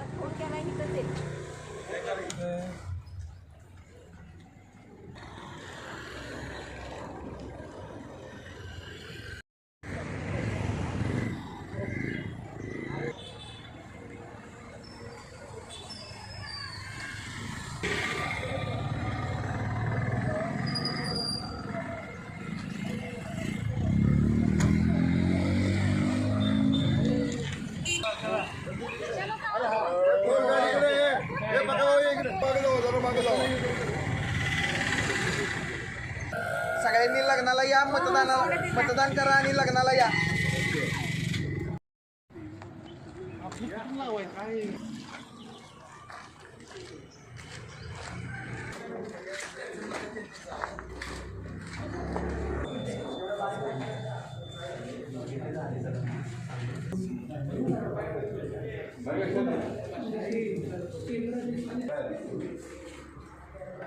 आता फोन केला इथंच आहे सगळ्यांनी लग्नाला या मतदानाला मतदान करा आणि लग्नाला या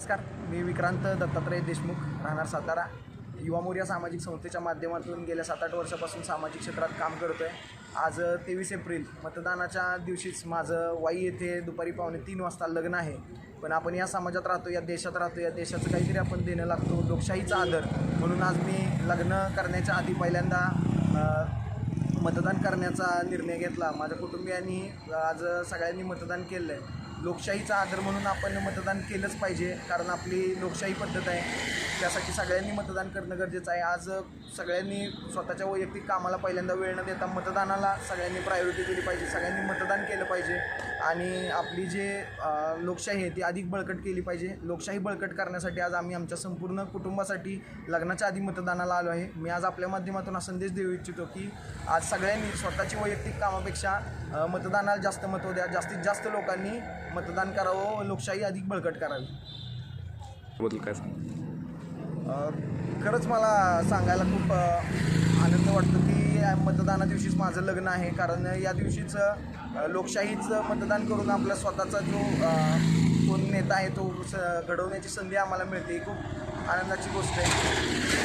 नमस्कार. मी विक्रांत दत्तात्रय देशमुख राहणार सातारा. युवा मोर्या सामाजिक संस्थेच्या माध्यमातून गेल्या सात आठ वर्षापासून सामाजिक क्षेत्रात काम करतो आहे आज तेवीस एप्रिल मतदानाच्या दिवशीच माझं वाई येथे दुपारी पावणे तीन वाजता लग्न आहे. पण आपण या समाजात राहतो या देशात राहतो या देशाचं काहीतरी आपण देणं लागतो लोकशाहीचा आदर. म्हणून आज मी लग्न करण्याच्या आधी पहिल्यांदा मतदान करण्याचा निर्णय घेतला. माझ्या कुटुंबियांनी आज सगळ्यांनी मतदान केलं आहे लोकशाहीचा आदर म्हणून आपण मतदान केलंच पाहिजे कारण आपली लोकशाही पद्धत आहे. त्यासाठी सगळ्यांनी मतदान करणं गरजेचं आहे. आज सगळ्यांनी स्वतःच्या वैयक्तिक कामाला पहिल्यांदा वेळ न देता मतदानाला सगळ्यांनी प्रायोरिटी दिली पाहिजे सगळ्यांनी मतदान केलं पाहिजे. आणि आपली जे लोकशाही आहे ती अधिक बळकट केली पाहिजे. लोकशाही बळकट करण्यासाठी आज आम्ही आमच्या संपूर्ण कुटुंबासाठी लग्नाच्या आधी मतदानाला आलो आहे. मी आज आपल्या माध्यमातून हा संदेश देऊ इच्छितो की आज सगळ्यांनी स्वतःची वैयक्तिक कामापेक्षा मतदानाला जास्त महत्त्व द्या. जास्तीत जास्त लोकांनी मतदान करावं लोकशाही अधिक बळकट करावी. बद्दल काय सांग अ, खरंच मला सांगायला खूप अ, आनंद वाटतो की या मतदाना दिवशीच माझं लग्न आहे. कारण या दिवशीच अ, लोकशाहीचं मतदान करून आपला स्वतःचा जो अ, कोण नेता आहे तो स घडवण्याची संधी आम्हाला मिळते. ही खूप आनंदाची गोष्ट आहे.